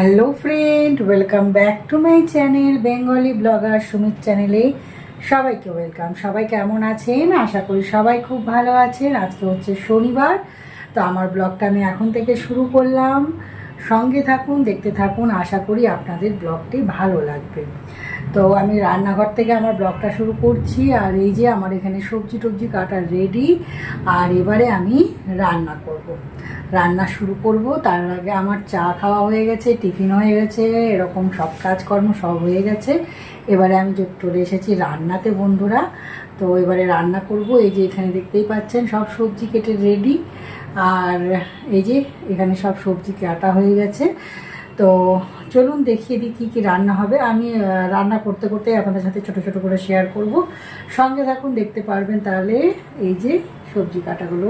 Hello friend welcome back to my channel Bengali blogger Sumit চ্যানেলে সবাইকে welcome সবাই কেমন আছেন? আশা করি সবাই খুব ভালো আছেন। আজকে হচ্ছে শনিবার। তো আমার ব্লগটা আমি এখন থেকে শুরু করলাম। সঙ্গে থাকুন, দেখতে থাকুন। আশা করি আপনাদের ব্লগটি ভালো লাগবে। তো আমি রান্নাঘর থেকে আমার ব্লগটা শুরু করছি, আর এই যে আমার এখানে সবজি টবজি কাটা রেডি আর এবারে আমি রান্না করব। রান্না শুরু করব, তার আগে আমার চা খাওয়া হয়ে গেছে, টিফিন হয়ে গেছে, এরকম সব কাজকর্ম সব হয়ে গেছে এবারে আমি চলে এসেছি রান্নাতে বন্ধুরা, তো এবারে রান্না করব, এই যে এখানে দেখতেই পাচ্ছেন সব সবজি কেটে রেডি আর এই যে এখানে সব সবজি কাটা হয়ে গেছে তো চলুন দেখিয়ে দিই কী কী রান্না হবে। আমি রান্না করতে করতে আপনাদের সাথে ছোট ছোট করে শেয়ার করব। সঙ্গে থাকুন, দেখতে পারবেন তাহলে এই যে সবজি কাটাগুলো।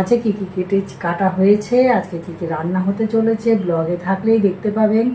আছে কি কি কেটে কাটা হয়েছে, আজকে কি কি রান্না হতে চলেছে ব্লগে থাকলেই দেখতে পাবেন।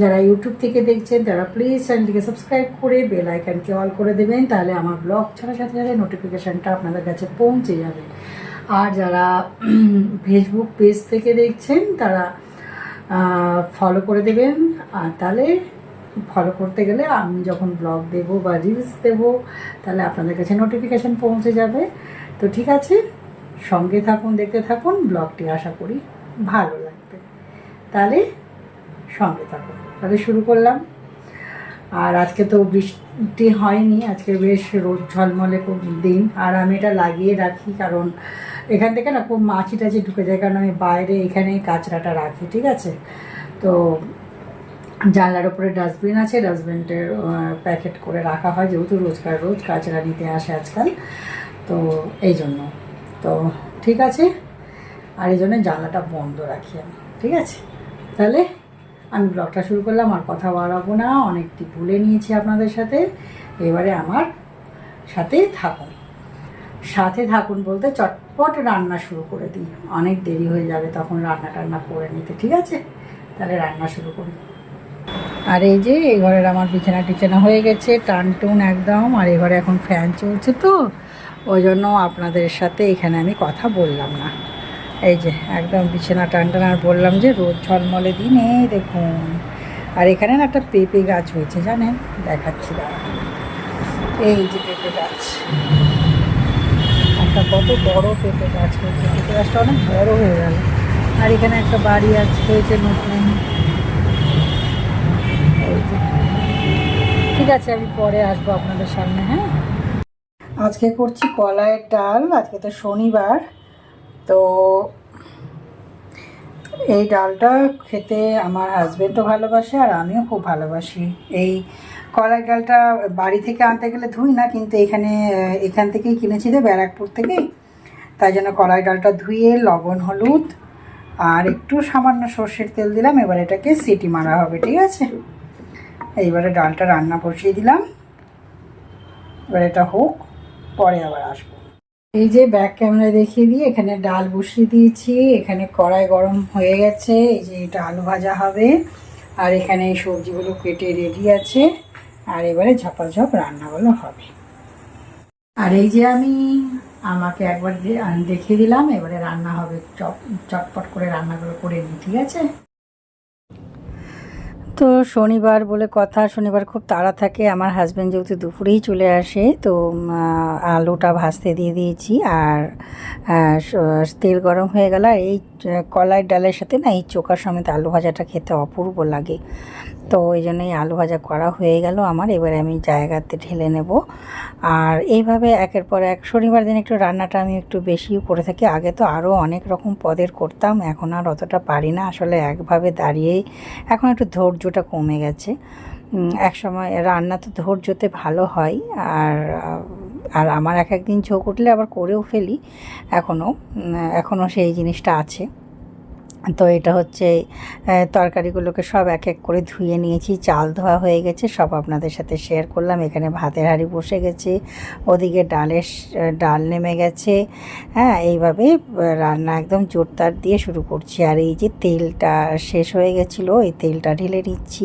যারা ইউটিউব থেকে দেখছেন, তারা প্লিজ চ্যানেলটিকে সাবস্ক্রাইব করে বেল আইকনকে অল করে দেবেন, তাহলে আমার ব্লগ ছাড়া সাথে সাথে নোটিফিকেশানটা আপনাদের কাছে পৌঁছে যাবে। আর যারা ফেসবুক পেজ থেকে দেখছেন, তারা ফলো করে দেবেন। আর তাহলে ফলো করতে গেলে আমি যখন ব্লগ দেব বা রিলস দেব, তাহলে আপনাদের কাছে নোটিফিকেশান পৌঁছে যাবে। তো ঠিক আছে, সঙ্গে থাকুন, দেখতে থাকুন ব্লগটি আশা করি ভালো লাগবে। তাহলে সঙ্গে থাকুন। তাহলে শুরু করলাম। আর আজকে তো বৃষ্টি হয়নি, আজকে বেশ রোদ ঝলমলে দিন। আর আমি এটা লাগিয়ে রাখি, কারণ এখান থেকে না খুব মাছি টাছি ঢুকে যায়, কারণ আমি বাইরে এখানেই কাঁচরাটা রাখি, ঠিক আছে? তো জানলার উপরে ডাস্টবিন আছে ডাস্টবিনটের প্যাকেট করে রাখা হয়, যেহেতু রোজকার রোজ কাঁচরা নিতে আসে আজকাল, তো এই জন্য। তো ঠিক আছে? আর এই জন্য জানলাটা বন্ধ রাখি আমি, ঠিক আছে? তাহলে আমি ব্লগটা শুরু করলাম, আর কথা বাড়াবো না, অনেকটি ভুলে নিয়েছি আপনাদের সাথে। এবারে আমার সাথে থাকুন। সাথে থাকুন বলতে চটপট রান্না শুরু করে দিই। অনেক দেরি হয়ে যাবে তখন রান্না টান্না করে নিতে, ঠিক আছে? তাহলে রান্না শুরু করি। আর এই যে এই ঘরের আমার বিছানা টিছানা হয়ে গেছে টান টুন একদম, আর এই ঘরে এখন ফ্যান চলছে তো, ওই জন্য আপনাদের সাথে এখানে আমি কথা বললাম না। এই যে, একদম বিছানা টান টান আর বললাম যে, রোদ ঝলমলে দিনে, দেখুন। আর এখানে না একটা পেঁপে গাছ হয়েছে, জানেন? দেখাচ্ছি দাঁড়া এই যে পেঁপে গাছ। একটা কত বড় পেঁপে গাছ হয়েছে। পেঁপে গাছটা অনেক বড় হয়ে গেল। আর এখানে একটা বাড়ি আছে, হয়েছে নতুন। ঠিক আছে, আমি পরে আসব আপনাদের সামনে হ্যাঁ? আজকে করছি কলাইয়ের ডাল, আজকে তো শনিবার। তো এই ডালটা খেতে আমার হাজবেন্ডও ভালোবাসে আর আমিও খুব ভালোবাসি। এই কলাই ডালটা বাড়ি থেকে আনতে গেলে ধুই না, কিন্তু এখানে এখান থেকেই কিনেছি তো ব্যারাকপুর থেকেই। তাই জন্য কলাই ডালটা ধুয়ে লবণ, হলুদ আর একটু সামান্য সর্ষের তেল দিলাম। এবার এটাকে সিটি মারা হবে, ঠিক আছে? এইবারে ডালটা রান্না বসিয়ে দিলাম। এবার এটা হোক, পরে আবার আসব। এই যে ব্যাক ক্যামেরায় দেখিয়ে দিই এখানে ডাল বসিয়ে দিয়েছি। এখানে কড়াই গরম হয়ে গেছে। এই যে এটা আলু ভাজা হবে। আর এখানে এই সবজিগুলো কেটে রেডি আছে। আর এবারে ঝপাঝপ রান্নাগুলো হবে। আর এই যে আমি আমাকে একবার দেখিয়ে দিলাম, এবারে রান্না হবে চটপট করে রান্নাগুলো করে নিই, ঠিক আছে? তো শনিবার বলে কথা, শনিবার খুব তাড়া থাকে। আমার হাজব্যান্ড যেহেতু দুপুরেই চলে আসে, তো আলুটা ভাজতে দিয়ে দিয়েছি। আর তেল গরম হয়ে গেল আর এই কলাই ডালের সাথে না, এই চোখা সমেত আলু ভাজাটা খেতে অপূর্ব লাগে। তো এই জন্য এই আলু ভাজা করা হয়ে গেল আমার। এবারে আমি জায়গাতে ঢেলে নেব। আর এইভাবে একের পর এক, শনিবার দিন একটু রান্নাটা আমি একটু বেশিও করে থাকি। আগে তো আরও অনেক রকম পদের করতাম, এখন আর অতটা পারি না। আসলে একভাবে দাঁড়িয়েই এখন একটু ধৈর্যটা কমে গেছে। এক সময় রান্না তো ধৈর্যতে ভালো হয়, আর আর আমার এক একদিন ঝোঁক উঠলে আবার করেও ফেলি এখনও এখনও সেই জিনিসটা আছে। তো এটা হচ্ছে তরকারিগুলোকে সব এক এক করে ধুয়ে নিয়েছি, চাল ধোয়া হয়ে গেছে, সব আপনাদের সাথে শেয়ার করলাম, এখানে ভাতের হাঁড়ি বসে গেছে, ওদিকে ডালের ডাল নেমে গেছে হ্যাঁ এইভাবে রান্না একদম জোরদার দিয়ে শুরু করছি, আর এই যে তেলটা শেষ হয়ে গেছিল, এই তেলটা ঢেলে নিচ্ছি,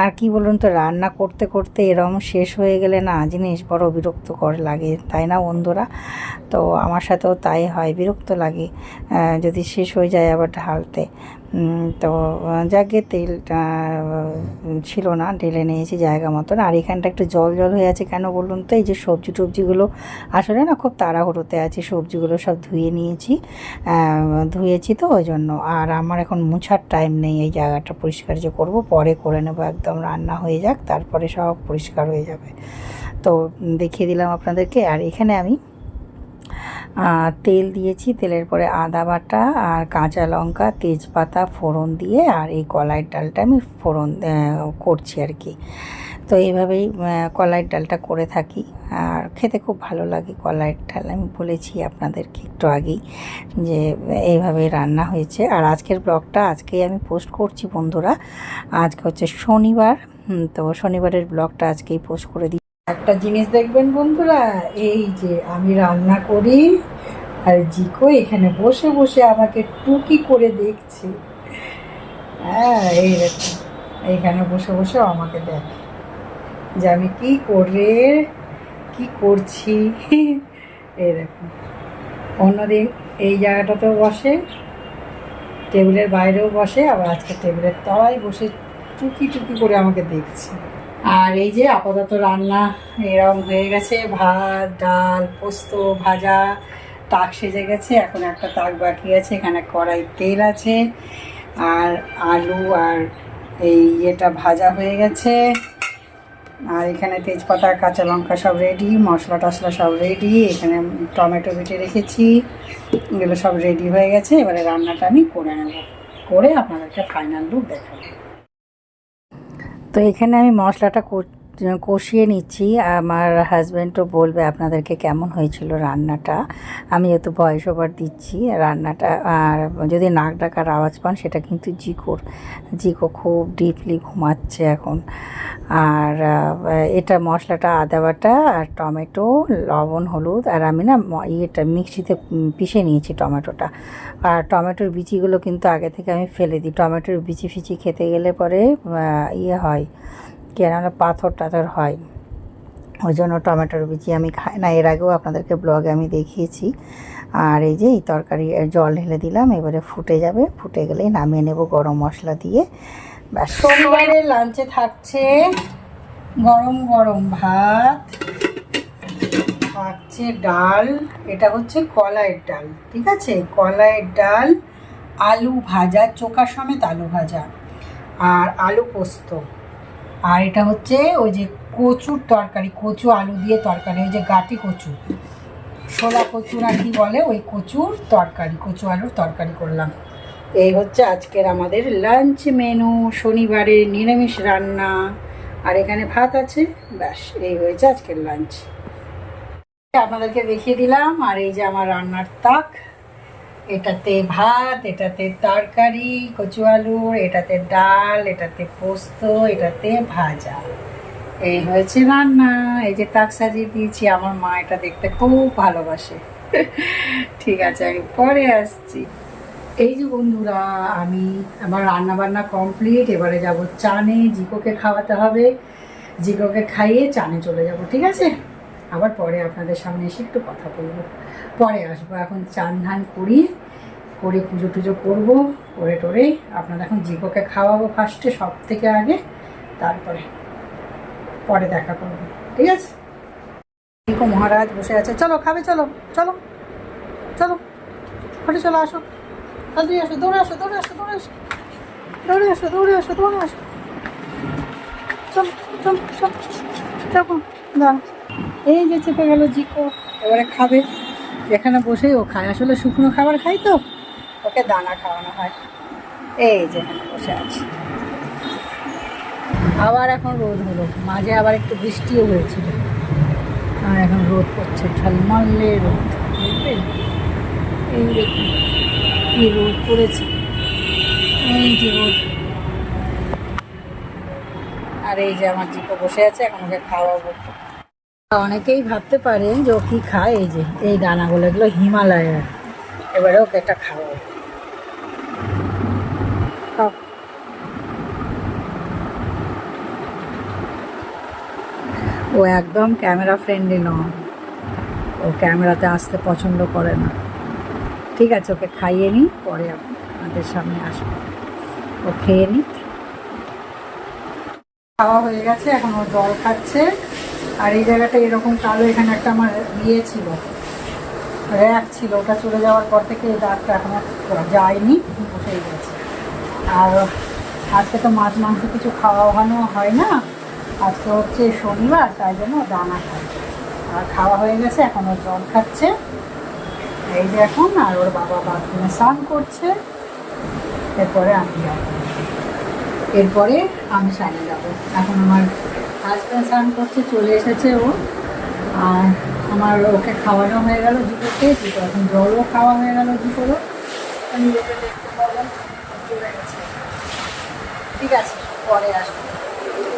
আর কি বলুন তো, রান্না করতে করতে এরম শেষ হয়ে গেলে না, জিনিস বড় বিরক্তকর লাগে, তাই না বন্ধুরা? তো আমার সাথেও তাই হয়, বিরক্ত লাগে যদি শেষ হয়ে যায়, আবার ঢালতে তো যাকে তেলটা ছিল না, ঢেলে নিয়েছি জায়গা মতন। আর এখানটা একটু জল জল হয়ে আছে কেন বলুন তো? এই যে সবজি টবজিগুলো আসলে না খুব তাড়াহুড়োতে আছে, সবজিগুলো সব ধুয়ে নিয়েছি। ধুয়েছি তো ওই জন্য। আর আমার এখন মুছার টাইম নেই, এই জায়গাটা পরিষ্কার যে করব, পরে করে নেব, একদম রান্না হয়ে যাক, তারপরে সব পরিষ্কার হয়ে যাবে। তো, দেখিয়ে দিলাম আপনাদেরকে। আর এখানে আমি তেল দিয়েছি, তেলের পরে আদা বাটা আর কাঁচা লঙ্কা, তেজপাতা ফোড়ন দিয়ে আর এই কলাইয়ের ডালটা আমি ফোড়ন করছি আর কি। তো এইভাবেই কলাইয়ের ডালটা করে থাকি। আর খেতে খুব ভালো লাগে কলাইয়ের ডাল। আমি বলেছি আপনাদেরকে একটু আগেই যে এইভাবেই রান্না হয়েছে। আর আজকের ব্লগটা আজকেই আমি পোস্ট করছি বন্ধুরা। আজকে হচ্ছে শনিবার। তো শনিবারের ব্লগটা আজকেই পোস্ট করে দিই। একটা জিনিস দেখবেন বন্ধুরা, এই যে আমি রান্না করি আর জিকো এখানে বসে বসে আমাকে টুকি করে দেখছে। হ্যাঁ এইখানে বসে বসে আমাকে দেখে যে আমি কি করে, কি করছি দেখুন অন্যদিন এই জায়গাটাতেও বসে, টেবিলের বাইরেও বসে, আবার আজকে টেবিলের তলায় বসে টুকি টুকি করে আমাকে দেখছে। আর এই যে আপাতত রান্না এরকম হয়ে গেছে। ভাত, ডাল, পোস্ত, ভাজা, তাক সেজে গেছে। এখন একটা তাক বাকি আছে, এখানে কড়াই তেল আছে। আর আলু আর এই ইয়েটা ভাজা হয়ে গেছে। আর এখানে তেজপাতা, কাঁচা লঙ্কা সব রেডি মশলা টশলা সব রেডি এখানে টমেটো বেটে রেখেছি। এগুলো সব রেডি হয়ে গেছে। এবারে রান্নাটা আমি করে নেব। করে আপনাদেরকে ফাইনাল লুক দেখাবো। তো এখানে আমি মশলাটা কষিয়ে নিচ্ছি। আমার হাজব্যান্ডও বলবে, আপনাদেরকে কেমন হয়েছিল রান্নাটা? আমি যেহেতু ভয়েস ওভার দিচ্ছি রান্নাটা। আর যদি নাক ডাকার আওয়াজ পান, সেটা কিন্তু জিকোর জিকো খুব ডিপলি ঘুমাচ্ছে এখন। আর এটা মশলাটা আদা বাটা আর টমেটো, লবণ, হলুদ আর আমি না ইয়েটা মিক্সিতে পিষে নিয়েছি টমেটোটা। আর টমেটোর বিচিগুলো কিন্তু আগে থেকে আমি ফেলে দিই। টমেটোর বিচি ফিচি খেতে গেলে পরে ইয়ে হয়। কেননা পাথর টাথর হয়। ওই জন্য টমেটোর বিচি আমি খাই না। এর আগেও আপনাদেরকে ব্লগে আমি দেখিয়েছি। আর এই যে এই তরকারি জল ঢেলে দিলাম। এবারে ফুটে যাবে। ফুটে গেলেই নামিয়ে নেব গরম মশলা দিয়ে। ব্যাস, শনিবারে লাঞ্চে থাকছে গরম গরম ভাত, থাকছে ডাল। এটা হচ্ছে কলাইয়ের ডাল, ঠিক আছে? কলাইয়ের ডাল, আলু ভাজা, চোখা সমেত আলু ভাজা। আর আলু পোস্ত। আর এটা হচ্ছে ওই যে কচুর তরকারি, কচু আলু দিয়ে তরকারি, ওই যে গাটি কচু। ছোলা কচু না কি বলে? ওই কচুর তরকারি, কচু আলুর তরকারি করলাম। এই হচ্ছে আজকের আমাদের লাঞ্চ মেনু শনিবারে নিরামিষ রান্না। আর এখানে ভাত আছে, ব্যাস, এই হয়েছে আজকের লাঞ্চ আপনাদেরকে দেখিয়ে দিলাম, আর এই যে আমার রান্নার তাক। এটাতে ভাত, এটাতে তরকারি, কচু আলুর, এটাতে ডাল, এটাতে পোস্ত, এটাতে ভাজা। এই হয়েছে রান্না। এই যে তাক সাজিয়ে দিয়েছি, আমার মা এটা দেখতে খুব ভালোবাসে। ঠিক আছে, আমি পরে আসছি। এই যে বন্ধুরা, আমি আমার রান্না বান্না কমপ্লিট। এবারে যাব চানে, জিকোকে খাওয়াতে হবে। জিকোকে খাইয়ে চানে চলে যাব, ঠিক আছে? আবার পরে আপনাদের সামনে এসে একটু কথা বলব। পরে আসব, এখন চান ধান করি, করে পুজো টুজো করব, করে টোরে আপনাদের এখন জিকোকে খাওয়াবো ফার্স্টে সব থেকে আগে, তারপরে পরে দেখা করব, ঠিক আছে? জিকো মহারাজ বসে আছে, চলো খাবে, চলো চলো চলো ঘরে চলো, আসো। তাড়াতাড়ি আসো, দৌড়ে আসো দৌড়ে আসো দৌড়ে আসো দৌড়ে আসো দৌড়ে আসো দৌড়ে আসো। চল চল চল চল দাঁড়া এই যে চেপে গেল জিকো, এবারে খাবে। এখানে বসেই ও খায়। আসলে শুকনো খাবার খাই তো, ওকে দানা খাওয়ানো হয়। এই যে বসে আছে। আবার এখন রোদ হলো। মাঝে আবার একটু বৃষ্টিও হয়েছিল। আর এখন রোদ পড়ছে ঝলমলে রোদ। বুঝলেন এই কি রোদ পড়েছে। এই যে রোদ। আর এই যে আমার জিপো বসে আছে, এখন ওকে খাওয়াবো। অনেকেই ভাবতে পারেন যে ও কি খায়, এই যে, এই দানাগুলো, এগুলো হিমালয়ের। এবারে ওকে একটা খাওয়াবো খাও। ও একদম ক্যামেরা ফ্রেন্ডলি নয়। ও ক্যামেরাতে আসতে পছন্দ করে না। ঠিক আছে, ওকে খাইয়ে নিই, পরে আমাদের সামনে আসব। ও খেয়ে নিক। খাওয়া হয়ে গেছে, এখন ও জল খাচ্ছে। আর এই জায়গাটা এরকম কালো, এখানে একটা আমার ইয়ে ছিল র্যাক ছিল, ওটা চলে যাওয়ার পর থেকে এই দাগটা এখনও যায়নি বসেই গেছে। আর আজকে তো মাছ, মাংস কিছু খাওয়ানো হয় না, আজকে হচ্ছে শনিবার, তাই জন্য দানা খায় আর খাওয়া হয়ে গেছে, এখন ও জল খাচ্ছে। এই যে এখন, আর ওর বাবা বাথরুমে স্নান করছে, এরপরে আমি যাব। এরপরে আমি স্নানে যাব। এখন আমার হাজব্যান্ড স্নান করছে, চলে এসেছে ও। আর আমার ওকে খাওয়ানো হয়ে গেল দুটোকে দুটো এখন জলও খাওয়া হয়ে গেল দুটোরও আমি ওকে দেখতে পারলাম চলে গেছে। ঠিক আছে, পরে আসব।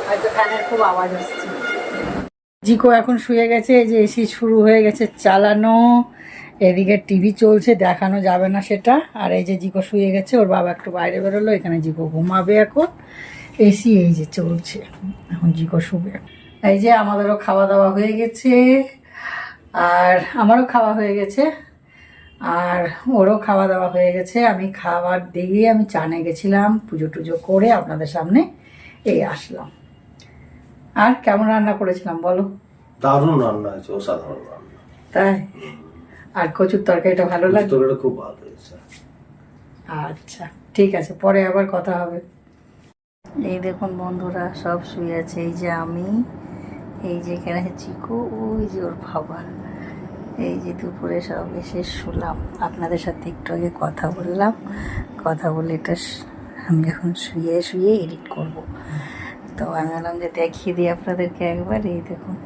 হয়তো ফ্যানের খুব আওয়াজ আসছে। জিকো এখন শুয়ে গেছে, এই যে এসি শুরু হয়ে গেছে চালানো। এদিকে টিভি চলছে, দেখানো যাবে না সেটা। আর এই যে জিকো শুয়ে গেছে, ওর বাবা একটু বাইরে বেরোলো, এখানে জিকো ঘুমাবে এখন। এসি এই যে চলছে এখন জিকো শুবে। এই যে আমাদেরও খাওয়া দাওয়া হয়ে গেছে আর আমারও খাওয়া হয়ে গেছে আর ওরও খাওয়া দাওয়া হয়ে গেছে। আমি খাবার দিয়ে আমি চানে গেছিলাম পুজো টুজো করে আপনাদের সামনে এই আসলাম। আর কেমন রান্না করেছিলাম বলো? দারুণ রান্না হয়েছে অসাধারণ রান্না। তাই? আর কচুর তরকারিটা ভালো লাগে তরকারিটা খুব ভালো হয়েছে। আচ্ছা ঠিক আছে পরে আবার কথা হবে। এই দেখুন বন্ধুরা, সব শুয়ে আছে। এই যে আমি, এই যে এখানে চিকু, ওই যে ওর বাবা। এই যে দুপুরে সব এসে শুলাম। আপনাদের সাথে একটু আগে কথা বললাম। কথা বলে এটা আমি এখন শুয়ে শুয়ে এডিট করব। তো আমি বললাম যে দেখিয়ে দিই আপনাদেরকে একবার। এই দেখুন,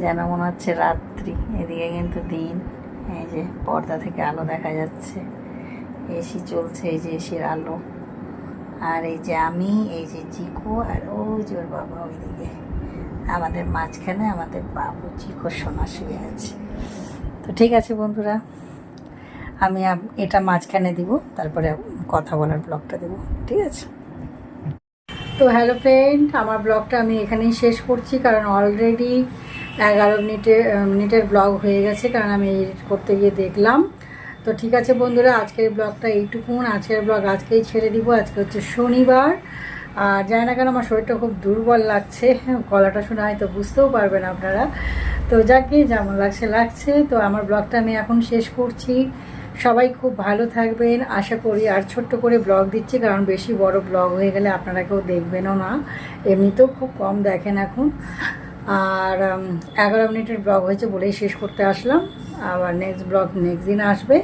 যেন মনে হচ্ছে রাত্রি। এদিকে কিন্তু দিন। এই যে পর্দা থেকে আলো দেখা যাচ্ছে। এসি চলছে, এই যে এসির আলো। আর এই যে আমি, এই যে চিকু আর ওই যে ওর বাবা ওইদিকে। আমাদের মাঝখানে আমাদের বাবু চিকু সোনা শুয়ে আছে। তো ঠিক আছে বন্ধুরা, আমি এটা মাঝখানে দিব, তারপরে কথা বলার ব্লগটা দেব। ঠিক আছে? তো হ্যালো ফ্রেন্ড আমার ব্লগটা আমি এখানেই শেষ করছি, কারণ অলরেডি এগারো মিনিটে, মিনিটের ব্লগ হয়ে গেছে, কারণ আমি এডিট করতে গিয়ে দেখলাম। তো ঠিক আছে বন্ধুরা, আজকের ব্লগটা এইটুকুন। আজকের ব্লগ আজকেই ছেড়ে দিব। আজকে হচ্ছে শনিবার। আর জানি না কেন আমার শরীরটা খুব দুর্বল লাগছে। গলাটা শুনে হয়তো বুঝতেও পারবেন আপনারা। তো যাকে যেমন লাগছে লাগছে। তো আমার ব্লগটা আমি এখন শেষ করছি। সবাই খুব ভালো থাকবেন। আশা করি আর ছোট্ট করে ব্লগ দিচ্ছি, কারণ বেশি বড় ব্লগ হয়ে গেলে আপনারা কেউ দেখবেনও না। এমনিতেও খুব কম দেখেন এখন। আর এগারো মিনিটের ব্লগ হয়েছে বলেই শেষ করতে আসলাম। আবার নেক্সট ব্লগ নেক্সট দিন আসবে।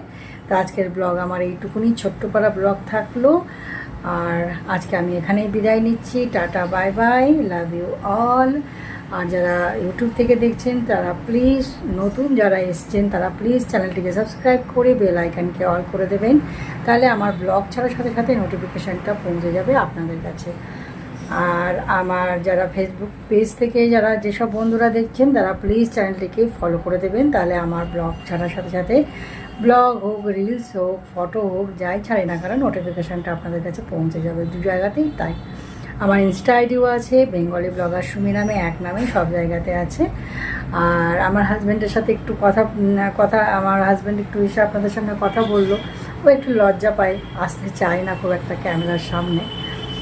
তো আজকের ব্লগ আমার এইটুকুনি। ছোট্ট পাড়া ব্লগ থাকল। আর আজকে আমি এখানেই বিদায় নিচ্ছি। Tata, bye bye. Love you all আর যারা ইউটিউব থেকে দেখছেন, তারা প্লিজ নতুন যারা এসছেন, তারা প্লিজ চ্যানেলটিকে সাবস্ক্রাইব করে বেল আইকনকে অল করে দেবেন। তাহলে আমার ব্লগ ছাড়ার সাথে সাথে নোটিফিকেশানটা পৌঁছে যাবে আপনাদের কাছে। আর আমার যারা ফেসবুক পেজ থেকে যারা যেসব বন্ধুরা দেখছেন, তারা প্লিজ চ্যানেলটিকে ফলো করে দেবেন। তাহলে আমার ব্লগ ছাড়ার সাথে সাথে ব্লগ হোক রিলস হোক ফটো হোক, যাই ছাড়ি না কারণ নোটিফিকেশানটা আপনাদের কাছে পৌঁছে যাবে দু জায়গাতেই, তাই। আমার ইনস্টা আইডিও আছে বেঙ্গলি ব্লগার সুমি নামে এক নামে সব জায়গাতে আছে। আর আমার হাজব্যান্ডের সাথে একটু কথা কথা, আমার হাজব্যান্ড একটু এসে আপনাদের সামনে কথা বলল। ও একটু লজ্জা পায়, আসতে চায় না খুব একটা ক্যামেরার সামনে।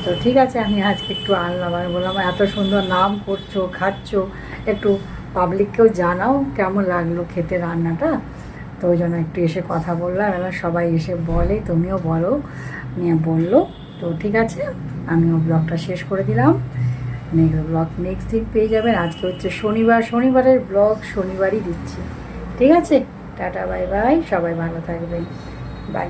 তো ঠিক আছে, আমি আজকে একটু আনলাম আমি বললাম এত সুন্দর নাম করছ, খাচ্ছ। একটু পাবলিককেও জানাও কেমন লাগল খেতে রান্নাটা। তো ওই জন্য একটু এসে কথা বললাম। এবার সবাই এসে বলে, তুমিও বলো। নিয়ে বলল, তো ঠিক আছে, আমিও ব্লগটা শেষ করে দিলাম। নেক্সট ব্লগ নেক্সট দিন পেয়ে যাবেন। আজকে হচ্ছে শনিবার। শনিবারের ব্লগ শনিবারই দিচ্ছি। ঠিক আছে? টাটা বাই বাই সবাই ভালো থাকবেন। বাই